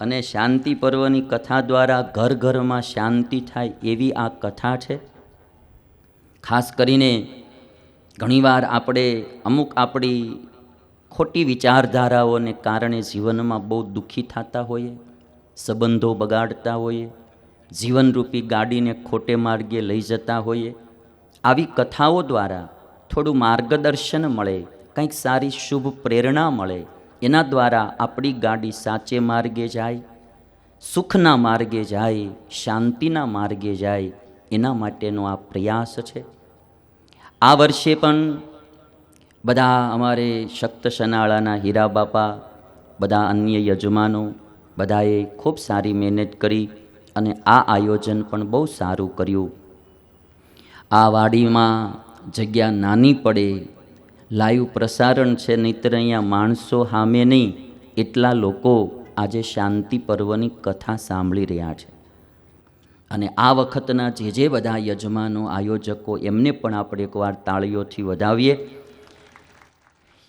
અને શાંતિ પર્વની કથા દ્વારા ઘર ઘરમાં શાંતિ થાય એવી આ કથા છે. ખાસ કરીને ઘણીવાર આપણે અમુક આપણી ખોટી વિચારધારાઓને કારણે જીવનમાં બહુ દુઃખી થતા હોઈએ, સંબંધો બગાડતા હોઈએ, જીવનરૂપી ગાડીને ખોટે માર્ગે લઈ જતા હોઈએ આવી કથાઓ દ્વારા થોડું માર્ગદર્શન મળે, કંઈક સારી શુભ પ્રેરણા મળે, એના દ્વારા આપણી ગાડી સાચે માર્ગે જાય, સુખના માર્ગે જાય, શાંતિના માર્ગે જાય, એના માટેનો આ પ્રયાસ છે. આ વર્ષે પણ બધા અમારે શક્ત શનાળાના હીરા બાપા, બધા અન્ય યજમાનો બધાએ ખૂબ સારી મહેનત કરી અને આ આયોજન પણ બહુ સારું કર્યું. આ વાડીમાં જગ્યા નાની પડે, લાઈવ પ્રસારણ છે, નહીતર અહીંયા માણસો સામે નહીં. એટલા લોકો આજે શાંતિ પર્વની કથા સાંભળી રહ્યા છે. અને આ વખતના જે જે બધા યજમાનો, આયોજકો, એમને પણ આપણે એકવાર તાળીઓથી વધાવીએ.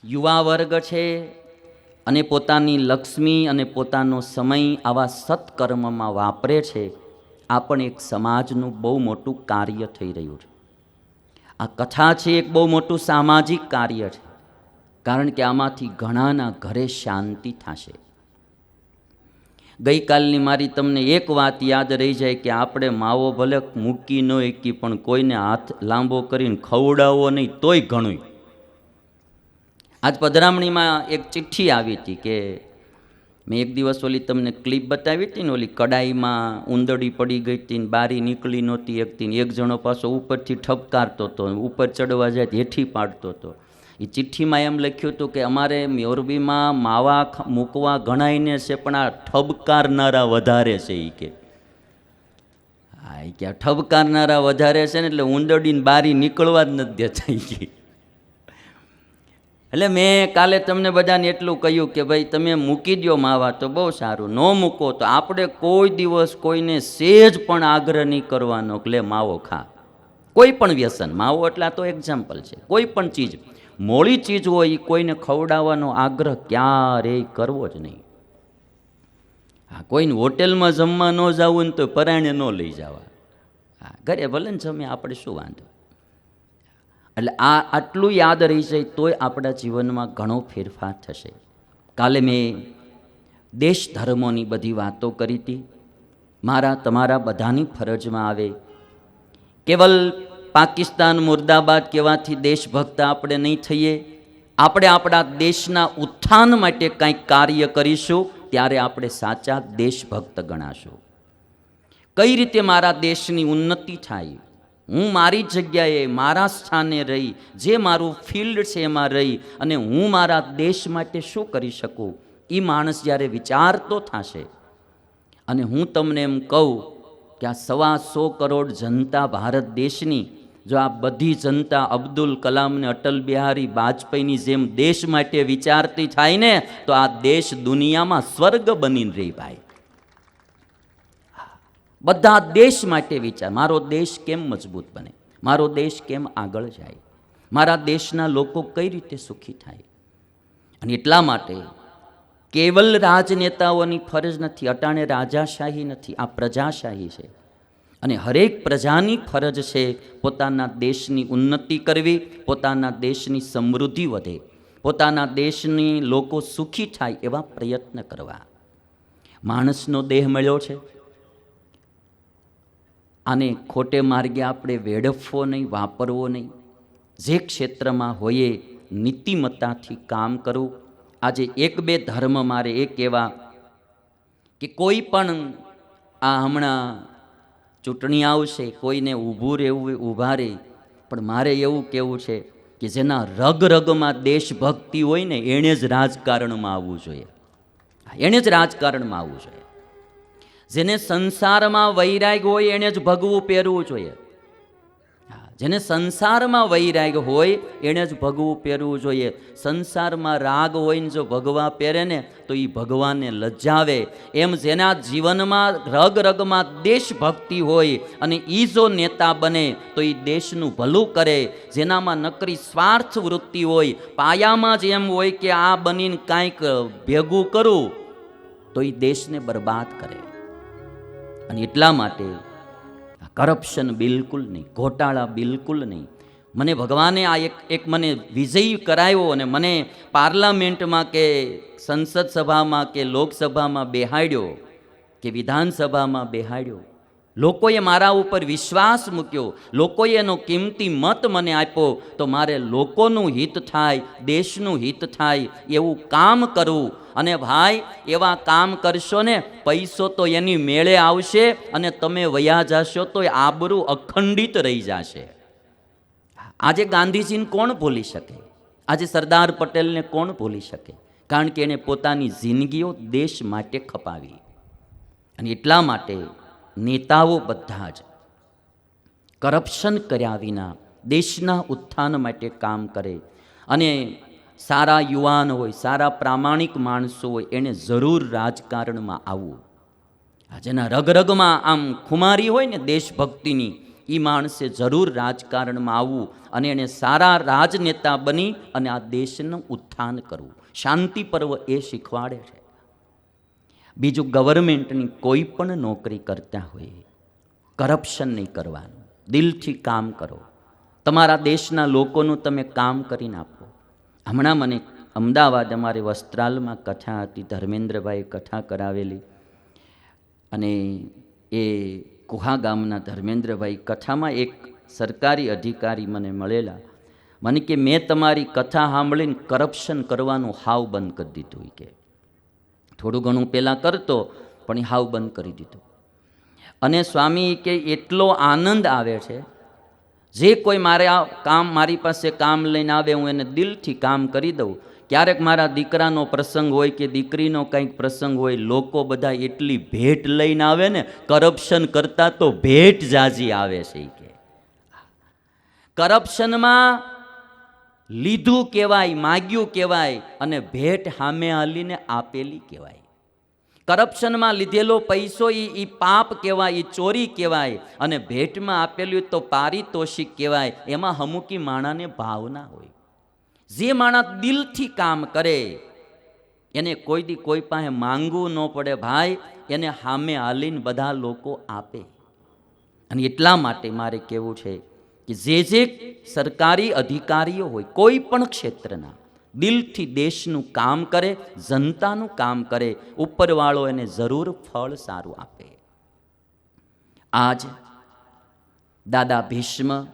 યુવા વર્ગ છે અને પોતાની લક્ષ્મી અને પોતાનો સમય આવા સત્કર્મમાં વાપરે છે. આ પણ એક સમાજનું બહુ મોટું કાર્ય થઈ રહ્યું છે. આ કથા છે એક બહુ મોટું સામાજિક કાર્ય છે. કારણ કે આમાંથી ઘણાના ઘરે શાંતિ થશે. ગઈકાલની મારી તમને એક વાત યાદ રહી જાય કે આપણે માવો ભલે મૂકી ન એકી પણ કોઈને હાથ લાંબો કરીને ખવડાવવો નહીં તોય ઘણું આજ પધરામણીમાં એક ચિઠ્ઠી આવી હતી કે મેં એક દિવસ ઓલી તમને ક્લિપ બતાવી હતી ને ઓલી કડાઈમાં ઉંદડી પડી ગઈ હતી ને બારી નીકળી નહોતી એકતી એક જણો પાછો ઉપરથી ઠપકારતો હતો, ઉપર ચડવા જાય હેઠી પાડતો હતો. એ ચિઠ્ઠીમાં એમ લખ્યું હતું કે અમારે મોરબીમાં માવા મૂકવા ગણાઈને છે પણ આ ઠબકારનારા વધારે છે એ કે. હા એ કે ઠબકારનારા વધારે છે ને એટલે ઉંદડીને બારી નીકળવા જ નથી દેતા એટલે મેં કાલે તમને બધાને એટલું કહ્યું કે ભાઈ, તમે મૂકી દો માવા તો બહુ સારું. ન મૂકો તો આપણે કોઈ દિવસ કોઈને સેજ પણ આગ્રહ નહીં કરવાનો કે લે માવો ખા. કોઈ પણ વ્યસન. માવો એટલે તો એક્ઝામ્પલ છે. કોઈ પણ ચીજ. મોડી ચીજ હોય એ કોઈને ખવડાવવાનો આગ્રહ ક્યારેય કરવો જ નહીં. હા, કોઈને હોટેલમાં જમવા ન જવું ને તો પરાણે ન લઈ જવા. હા, ઘરે ભલે ને જમે, આપણે શું વાંધો? એટલે આ આટલું યાદ રહી જાય તોય આપણા જીવનમાં ઘણો ફેરફાર થશે. કાલે મેં દેશ ધર્મોની બધી વાતો કરી હતી. મારા, તમારા બધાની ફરજમાં આવે. કેવલ પાકિસ્તાન, મુર્દાબાદ કહેવાથી દેશભક્ત આપણે નહીં થઈએ. આપણે આપણા દેશના ઉત્થાન માટે કંઈક કાર્ય કરીશું, ત્યારે આપણે સાચા દેશભક્ત ગણાશું. કઈ રીતે મારા દેશની ઉન્નતિ થાય? હું મારી જગ્યાએ, મારા સ્થાને રહી, જે મારું ફિલ્ડ છે એમાં રહી અને હું મારા દેશ માટે શું કરી શકું? એ માણસ જ્યારે વિચારતો થશે. અને હું તમને એમ કહું કે આ સવા સો કરોડ જનતા ભારત દેશની, જો આ બધી જનતા અબ્દુલ કલામ ને અટલ બિહારી વાજપેયીની જેમ દેશ માટે વિચારતી થાય ને, તો આ દેશ દુનિયામાં સ્વર્ગ બની રહી ભાઈ. બધા દેશ માટે વિચાર. મારો દેશ કેમ મજબૂત બને? મારો દેશ કેમ આગળ જાય? મારા દેશના લોકો કઈ રીતે સુખી થાય? અને એટલા માટે કેવલ રાજનેતાઓની ફરજ નથી, અટાણે રાજાશાહી નથી. આ પ્રજાશાહી છે. અને હરેક પ્રજાની ફરજ છે પોતાના દેશની ઉન્નતિ કરવી, પોતાના દેશની સમૃદ્ધિ વધે, પોતાના દેશની લોકો સુખી થાય એવા પ્રયત્ન કરવા. માણસનો દેહ મળ્યો છે. આને ખોટે માર્ગે આપણે વેડફવો નહીં, વાપરવો નહીં. જે ક્ષેત્રમાં હોઈએ, નીતિમત્તાથી કામ કરવું. આજે એક બે ધર્મ મારે એ કહેવા કે કોઈ પણ આ હમણાં ચૂંટણી આવશે, કોઈને ઊભું રહેવું, ઊભા રહે પણ મારે એવું કહેવું છે કે જેના રગ રગમાં દેશભક્તિ હોય ને એણે જ રાજકારણમાં આવવું જોઈએ. એણે જ રાજકારણમાં આવવું જોઈએ. જેને સંસારમાં વૈરાગ હોય એણે જ ભગવું પહેરવું જોઈએ. જેને સંસારમાં વૈરાગ હોય એણે જ ભગવું પહેરવું જોઈએ. સંસારમાં રાગ હોય ને જો ભગવા પહેરે ને, તો એ ભગવાનને લજ્જાવે એમ જેના જીવનમાં રગ રગમાં દેશભક્તિ હોય અને એ જો નેતા બને, તો એ દેશનું ભલું કરે. જેનામાં નકરી સ્વાર્થ વૃત્તિ હોય, પાયામાં જ એમ હોય કે આ બનીને કાંઈક ભેગું કરું, તો એ દેશને બરબાદ કરે. અને એટલા માટે કરપ્શન બિલકુલ નહીં, ઘોટાળા બિલકુલ નહીં. મને ભગવાને આ એક એક મને વિજયી કરાયો અને મને પાર્લામેન્ટમાં કે સંસદ સભામાં કે લોકસભામાં બેહાડ્યો કે વિધાનસભામાં બેહાડ્યો. લોકોએ મારા ઉપર વિશ્વાસ મૂક્યો, લોકોએ એનો કિંમતી મત મને આપ્યો, તો મારે લોકોનું હિત થાય, દેશનું હિત થાય, એવું કામ કરવું. અને ભાઈ, એવા કામ કરશો ને, પૈસો તો એની મેળે આવશે અને તમે વયા જશો તો એ આબરૂ અખંડિત રહી જશે. આજે ગાંધીજીને કોણ ભૂલી શકે? આજે સરદાર પટેલને કોણ ભૂલી શકે? કારણ કે એણે પોતાની જિંદગીઓ દેશ માટે ખપાવી. અને એટલા માટે નેતાઓ બધા જ કરપ્શન કર્યા વિના દેશના ઉત્થાન માટે કામ કરે. અને સારા યુવાન હોય, સારા પ્રામાણિક માણસો હોય એણે જરૂર રાજકારણમાં આવવું. જેના રગરગમાં આમ ખુમારી હોય ને દેશભક્તિની એ માણસે જરૂર રાજકારણમાં આવવું અને એણે સારા રાજનેતા બની અને આ દેશનું ઉત્થાન કરવું. શાંતિ પર્વ એ શીખવાડે છે. બીજું ગવર્મેન્ટની કોઈ પણ નોકરી કરતા હોય કરપ્શન નહીં કરવાનું. દિલથી કામ કરો. તમારા દેશના લોકોનું તમે કામ કરીને આપો. હમણાં મને અમદાવાદ અમારે વસ્ત્રાલમાં કથા હતી ધર્મેન્દ્રભાઈ કથા કરાવેલી. અને એ કુહા ગામના ધર્મેન્દ્રભાઈ કથામાં એક સરકારી અધિકારી મને મળેલા. મને કે, મેં તમારી કથા સાંભળીને કરપ્શન કરવાનું હાવ બંધ કરી દીધું કે. થોડું ઘણું પહેલાં કરતો, પણ એ હાવ બંધ કરી દીધું. અને સ્વામી કે એટલો આનંદ આવે છે, જે કોઈ મારે આ કામ, મારી પાસે કામ લઈને આવે, હું એને દિલથી કામ કરી દઉં. ક્યારેક મારા દીકરાનો પ્રસંગ હોય કે દીકરીનો કંઈક પ્રસંગ હોય, લોકો બધા એટલી ભેટ લઈને આવે ને, કરપ્શન કરતાં તો ભેટ જાજી આવે છે કે. કરપ્શનમાં લીધું કહેવાય, માગ્યું કહેવાય અને ભેટ સામે હાલીને આપેલી કહેવાય. કરપ્શનમાં લીધેલો પૈસો એ એ પાપ કહેવાય એ ચોરી કહેવાય અને ભેટમાં આપેલું તો પારિતોષિક કહેવાય. એમાં હમુકી માણાને ભાવના હોય. જે માણસ દિલથી કામ કરે, એને કોઈ દી કોઈ પાસે માંગવું ન પડે ભાઈ, એને સામે હાલીને બધા લોકો આપે. અને એટલા માટે મારે કહેવું છે કે જે જે સરકારી અધિકારીઓ હોય, કોઈ પણ ક્ષેત્રના, દિલથી દેશનું કામ કરે, જનતાનું કામ કરે, ઉપરવાળો એને જરૂર ફળ સારું આપે. આજ દાદા ભીષ્મ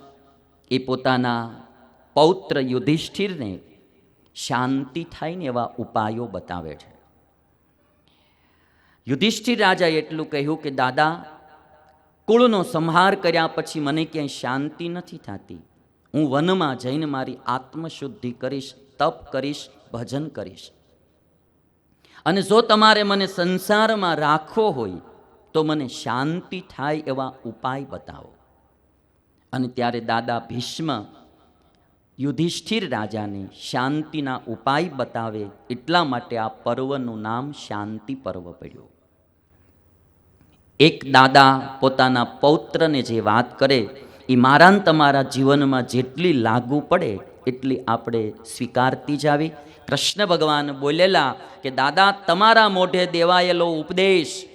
એ પોતાના પૌત્ર યુધિષ્ઠિરને શાંતિ થાય ને એવા ઉપાયો બતાવે છે. યુધિષ્ઠિર રાજાએ એટલું કહ્યું કે, દાદા કુળનો સંહાર કર્યા પછી મને ક્યાંય શાંતિ નથી થતી. હું વનમાં જઈને મારી આત્મશુદ્ધિ કરીશ, તપ કરીશ, ભજન કરીશ. અને જો તમારે મને સંસારમાં રાખવો હોય, તો મને શાંતિ થાય એવા ઉપાય બતાવો. અને ત્યારે દાદા ભીષ્મ યુધિષ્ઠિર રાજાને શાંતિના ઉપાય બતાવે એટલા માટે આ પર્વનું નામ શાંતિ પર્વ પડ્યું. એક દાદા પોતાના પૌત્રને જે વાત કરે એ મારાને તમારા જીવનમાં જેટલી લાગુ પડે, એટલી આપણે સ્વીકારતી જાવી કૃષ્ણ ભગવાન બોલેલા કે, દાદા, તમારા મોઢે દેવાયેલો ઉપદેશ,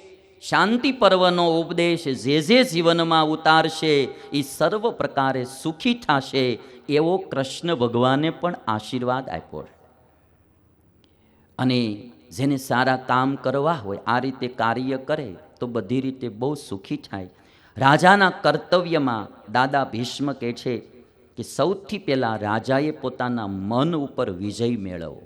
શાંતિ પર્વનો ઉપદેશ જે જે જીવનમાં ઉતારશે એ સર્વ પ્રકારે સુખી થશે. એવો કૃષ્ણ ભગવાને પણ આશીર્વાદ આપ્યો. અને જેને સારા કામ કરવા હોય, આ રીતે કાર્ય કરે તો બધી રીતે બહુ સુખી થાય. રાજાના કર્તવ્યમાં દાદા ભીષ્મ કહે છે કે સૌથી પહેલાં રાજાએ પોતાના મન ઉપર વિજય મેળવવો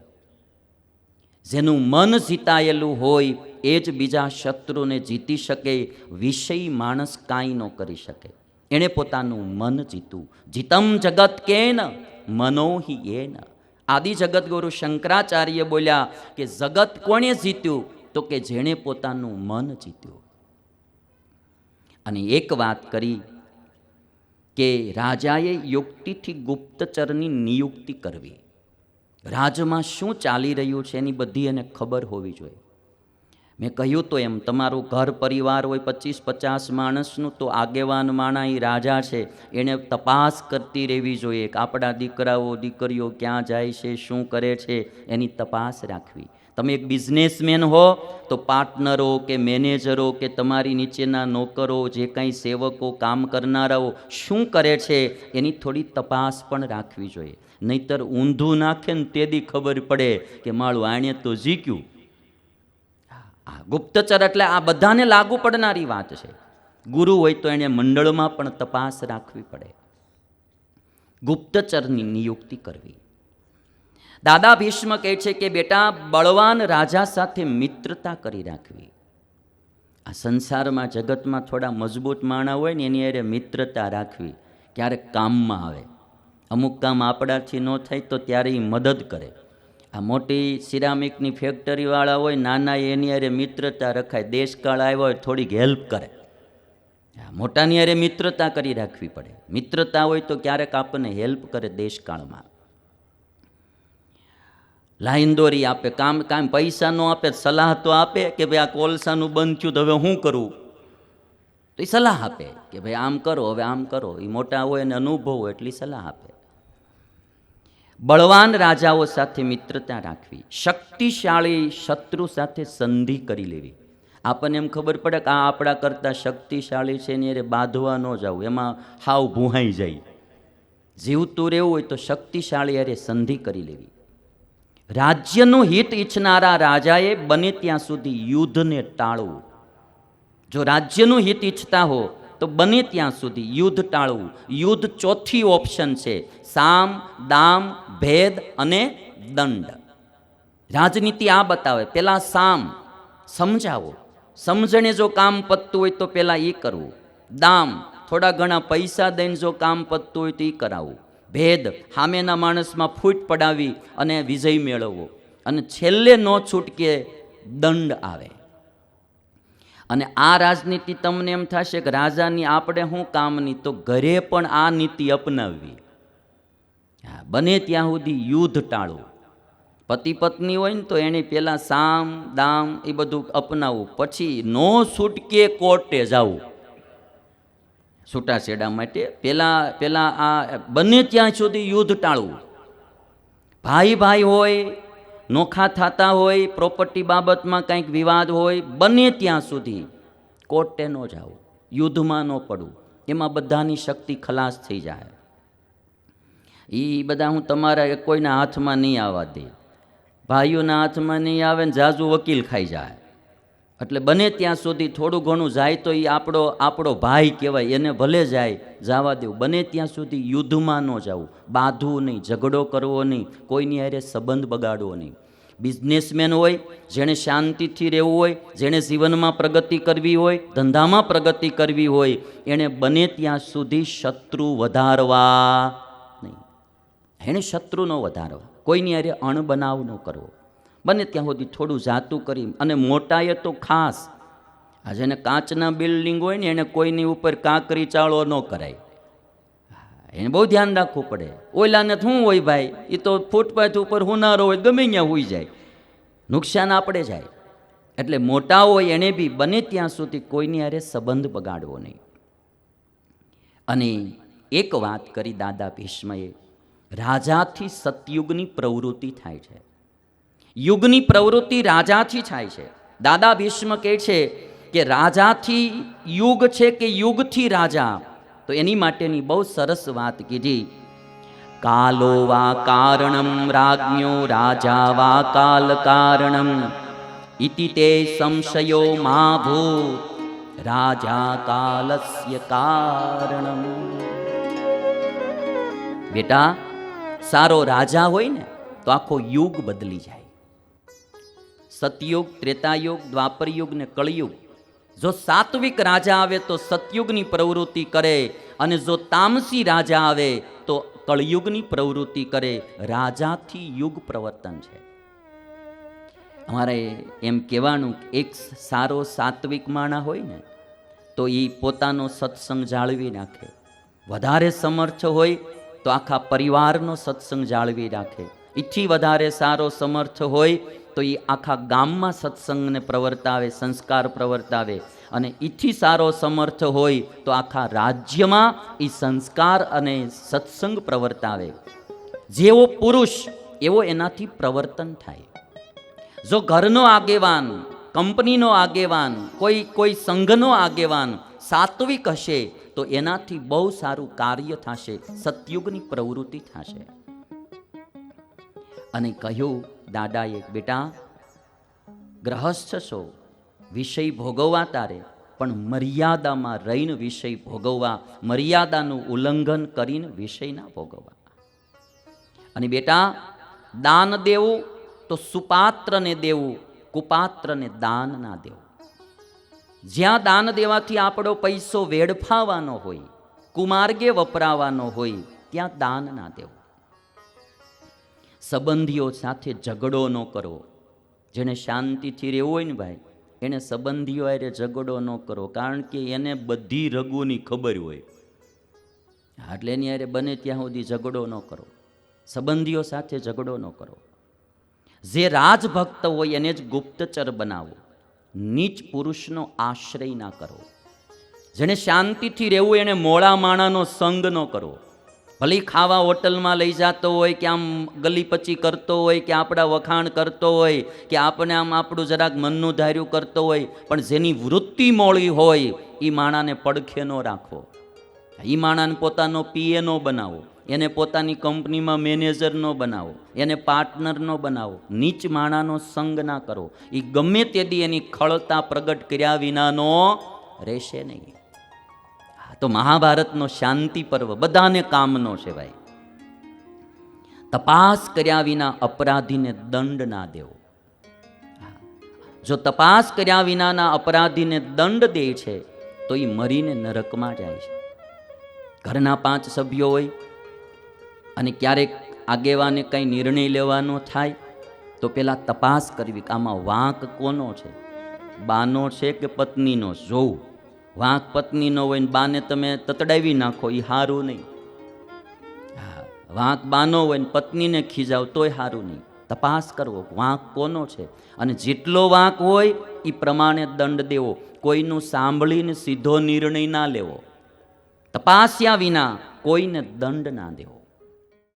જેનું મન જીતાયેલું હોય એ જ બીજા શત્રુને જીતી શકે, વિષય માણસ કાંઈ ન કરી શકે. એણે પોતાનું મન જીતું. જીતમ જગત કેન, મનોહી એન. આદિ જગતગુરુ શંકરાચાર્ય બોલ્યા કે જગત કોણે જીત્યું? તો કે જેણે પોતાનું મન જીત્યું. અને એક વાત કરી કે રાજાએ યુક્તિથી ગુપ્તચરની નિયુક્તિ કરવી. રાજમાં શું ચાલી રહ્યું છે એની બધી એને ખબર હોવી જોઈએ. મેં કહ્યું તો એમ, તમારું ઘર પરિવાર હોય પચીસ પચાસ માણસનું તો આગેવાન માણા એ રાજા છે એણે તપાસ કરતી રહેવી જોઈએ કે આપણા દીકરાઓ, દીકરીઓ ક્યાં જાય છે, શું કરે છે, એની તપાસ રાખવી. તમે એક બિઝનેસમેન હો, તો પાર્ટનરો કે મેનેજરો કે તમારી નીચેના નોકરો, જે કાંઈ સેવકો, કામ કરનારાઓ, શું કરે છે, એની થોડી તપાસ પણ રાખવી જોઈએ. નહીતર ઊંધું નાખે ને તેદી ખબર પડે કે માળું આણે તો જીક્યું આ ગુપ્તચર એટલે આ બધાને લાગુ પડનારી વાત છે. ગુરુ હોય તો એને મંડળમાં પણ તપાસ રાખવી પડે. ગુપ્તચરની નિયુક્તિ કરવી. દાદા ભીષ્મ કહે છે કે, બેટા, બળવાન રાજા સાથે મિત્રતા કરી રાખવી. આ સંસારમાં, જગતમાં થોડા મજબૂત માણા હોય ને, એની અરે મિત્રતા રાખવી ક્યારેક કામમાં આવે. અમુક કામ આપણાથી ન થાય તો ત્યારે એ મદદ કરે. આ મોટી સિરામિકની ફેક્ટરીવાળા હોય, નાના એની અરે મિત્રતા રખાય. દેશકાળ આવ્યો હોય, થોડીક હેલ્પ કરે. મોટાની અરે મિત્રતા કરી રાખવી પડે. મિત્રતા હોય તો ક્યારેક આપણને હેલ્પ કરે દેશકાળમાં. લાઈન દોરી આપે, કામ કામ પૈસા ન આપે, સલાહ તો આપે કે ભાઈ આ કોલસાનું બંધ થયું તો હવે શું કરું? તો એ સલાહ આપે કે ભાઈ આમ કરો, હવે આમ કરો. એ મોટા હોય અને અનુભવ હોય એટલી સલાહ આપે. બળવાન રાજાઓ સાથે મિત્રતા રાખવી, શક્તિશાળી શત્રુ સાથે સંધિ કરી લેવી. આપણને એમ ખબર પડે કે આ આપણા કરતાં શક્તિશાળી છે ને એ બાંધવા ન જવું, એમાં હાવ ભૂહાઈ જાય. જીવતું રહેવું હોય તો શક્તિશાળી અરે સંધિ કરી લેવી. રાજ્યનું હિત ઈચ્છનારા રાજાએ બને ત્યાં સુધી યુદ્ધને ટાળવું. જો રાજ્યનું હિત ઈચ્છતા હો, તો બને ત્યાં સુધી યુદ્ધ ટાળવું. યુદ્ધ ચોથી ઓપ્શન છે, સામ, દામ, ભેદ અને દંડ. રાજનીતિ આ બતાવે, પેલા સામ, સમજાવો. સમજણે જો કામ પતતું હોય તો પહેલાં એ કરવું. દામ, થોડા ઘણા પૈસા દઈને જો કામ પતતું હોય તો એ કરાવવું ભેદ સામેના માણસમાં ફૂટ પડાવી અને વિજય મેળવવો. અને છેલ્લે ન છૂટકે દંડ આવે. અને આ રાજનીતિ તમને એમ થશે કે રાજાની આપણે શું કામની? તો ઘરે પણ આ નીતિ અપનાવવી. હા, બને ત્યાં સુધી યુદ્ધ ટાળવું પતિ પત્ની હોય ને તો એને પહેલાં સામ દામ એ બધું અપનાવવું. પછી નો છૂટકે કોર્ટે જવું. છૂટાછેડા માટે. પહેલાં પહેલાં આ બને ત્યાં સુધી યુદ્ધ ટાળવું. ભાઈ ભાઈ હોય, નોખા થતા હોય પ્રોપર્ટી બાબતમાં કંઈક વિવાદ હોય, બને ત્યાં સુધી કોર્ટે ન જાવું યુદ્ધમાં ન પડવું. એમાં બધાની શક્તિ ખલાસ થઈ જાય. એ બધા હું તમારા કોઈના હાથમાં નહીં આવવા દે. ભાઈઓના હાથમાં નહીં આવે ને જાજુ વકીલ ખાઈ જાય. એટલે બને ત્યાં સુધી થોડું ઘણું જાય તો એ આપણો આપણો ભાઈ કહેવાય, એને ભલે જાય, જવા દેવું. બને ત્યાં સુધી યુદ્ધમાં ન જવું. બાંધવું નહીં, ઝઘડો કરવો નહીં, કોઈની હારે સંબંધ બગાડવો નહીં. બિઝનેસમેન હોય, જેણે શાંતિથી રહેવું હોય, જેણે જીવનમાં પ્રગતિ કરવી હોય, ધંધામાં પ્રગતિ કરવી હોય એણે બને ત્યાં સુધી શત્રુ વધારવા નહીં. એણે શત્રુ ન વધારવા. કોઈની હારે અણબનાવ ન કરવો. બને ત્યાં સુધી થોડું જાતું કરી અને મોટાએ તો ખાસ. આ જેને કાચના બિલ્ડિંગ હોય ને, એને કોઈની ઉપર કાંકરી ચાળો ન કરાય. એને બહુ ધ્યાન રાખવું પડે. ઓલાને શું હોય ભાઈ? એ તો ફૂટપાથ ઉપર હુનારો હોય, ગમે ત્યાં હોઈ જાય. નુકસાન આપણે જાય. એટલે મોટા હોય એણે બી બને ત્યાં સુધી કોઈની હારે સંબંધ બગાડવો નહીં. અને એક વાત કરી દાદા ભીષ્મએ, રાજાથી સતયુગની પ્રવૃત્તિ થાય છે. યુગની પ્રવૃત્તિ રાજાથી થાય છે. દાદા ભીષ્મ કહે છે કે રાજાથી યુગ છે કે યુગથી રાજા? તો એની માટેની બહુ સરસ વાત કીધી. કાલો વા કારણમ, રાજ્ઞો રાજા વા કાલ કારણમ. ઇતિ તે સંશયો મા ભૂ રાજા કાલસ્ય કારણમ. બેટા, સારો રાજા હોય ને, તો આખો યુગ બદલી જાય. સતયુગ, ત્રેતાયુગ, દ્વાપરયુગ ને કળયુગ. જો સાત્વિક રાજા આવે તો સતયુગની પ્રવૃત્તિ કરે અને જો તામસી રાજા આવે તો કળયુગની પ્રવૃત્તિ કરે. રાજાથી યુગ પ્રવર્તન છે. અમારે એમ કહેવાનું એક સારો સાત્વિક માણા હોય ને, તો એ પોતાનો સત્સંગ જાળવી રાખે. વધારે સમર્થ હોય તો આખા પરિવારનો સત્સંગ જાળવી રાખે. એથી વધારે સારો સમર્થ હોય તો એ આખા ગામમાં સત્સંગને પ્રવર્તાવે, સંસ્કાર પ્રવર્તાવે. અને એથી સારો સમર્થ હોય તો આખા રાજ્યમાં એ સંસ્કાર અને સત્સંગ પ્રવર્તાવે. જેવો પુરુષ, એવો એનાથી પ્રવર્તન થાય. જો ઘરનો આગેવાન, કંપનીનો આગેવાન, કોઈ કોઈ સંઘનો આગેવાન સાત્વિક હશે, તો એનાથી બહુ સારું કાર્ય થશે, સતયુગની પ્રવૃત્તિ થશે. અને કહ્યું, દાદાએ, બેટા, ગ્રહસ્થ છો, વિષય ભોગવવા તારે, પણ મર્યાદામાં રહીને વિષય ભોગવવા, મર્યાદાનું ઉલ્લંઘન કરીને વિષય ના ભોગવવા. અને બેટા, દાન દેવું તો સુપાત્રને દેવું, કુપાત્રને દાન ના દેવું. જ્યાં દાન દેવાથી આપણો પૈસો વેડફાવાનો હોય, કુમાર્ગે વપરાવાનો હોય, ત્યાં દાન ના દેવું. સંબંધીઓ સાથે ઝઘડો ન કરવો જેને શાંતિથી રહેવું હોય ને ભાઈ, એને સંબંધીઓ હારે ઝઘડો ન કરવો કારણ કે એને બધી રગોની ખબર હોય. એટલે એની અરે બને ત્યાં સુધી ઝઘડો ન કરો. સંબંધીઓ સાથે ઝઘડો ન કરો. જે રાજભક્ત હોય એને જ ગુપ્તચર બનાવો. નીચ પુરુષનો આશ્રય ના કરો. જેને શાંતિથી રહેવું એને મોળા માણાનો સંગ ન કરવો ભલે ખાવા હોટલમાં લઈ જતો હોય, કે આમ ગલી પચી કરતો હોય, કે આપણા વખાણ કરતો હોય, કે આપણે આમ આપણું જરાક મનનું ધાર્યું કરતો હોય, પણ જેની વૃત્તિ મોળી હોય એ માણાને પડખે ન રાખવો એ માણાને પોતાનો પીએ નો બનાવો, એને પોતાની કંપનીમાં મેનેજર નો બનાવો, એને પાર્ટનર નો બનાવો, નીચ માણાનો સંગ ના કરો. એ ગમે તેથી એની ખળતા પ્રગટ કર્યા વિનાનો રહેશે નહીં. તો મહાભારતનો શાંતિ પર્વ બધાને કામનો છે ભાઈ તપાસ કર્યા વિના અપરાધીને દંડ ના દેવો. જો તપાસ કર્યા વિનાના અપરાધીને દંડ દે છે, તો એ મરીને નરકમાં જાય છે. ઘરના પાંચ સભ્યો હોય અને ક્યારેક આગેવાને કંઈ નિર્ણય લેવાનો થાય, તો પહેલાં તપાસ કરવી કે આમાં વાંક કોનો છે? બાનો છે કે પત્નીનો? જોવું. વાંક પત્નીનો હોય ને બાને તમે તતડાવી નાખો એ સારું નહીં. હા, વાંક બાનો હોય ને પત્નીને ખીજાવ તોય સારું નહીં. તપાસ કરવો વાંક કોનો છે? અને જેટલો વાંક હોય એ પ્રમાણે દંડ દેવો. કોઈનું સાંભળીને સીધો નિર્ણય ના લેવો. તપાસ્યા વિના કોઈને દંડ ના દેવો.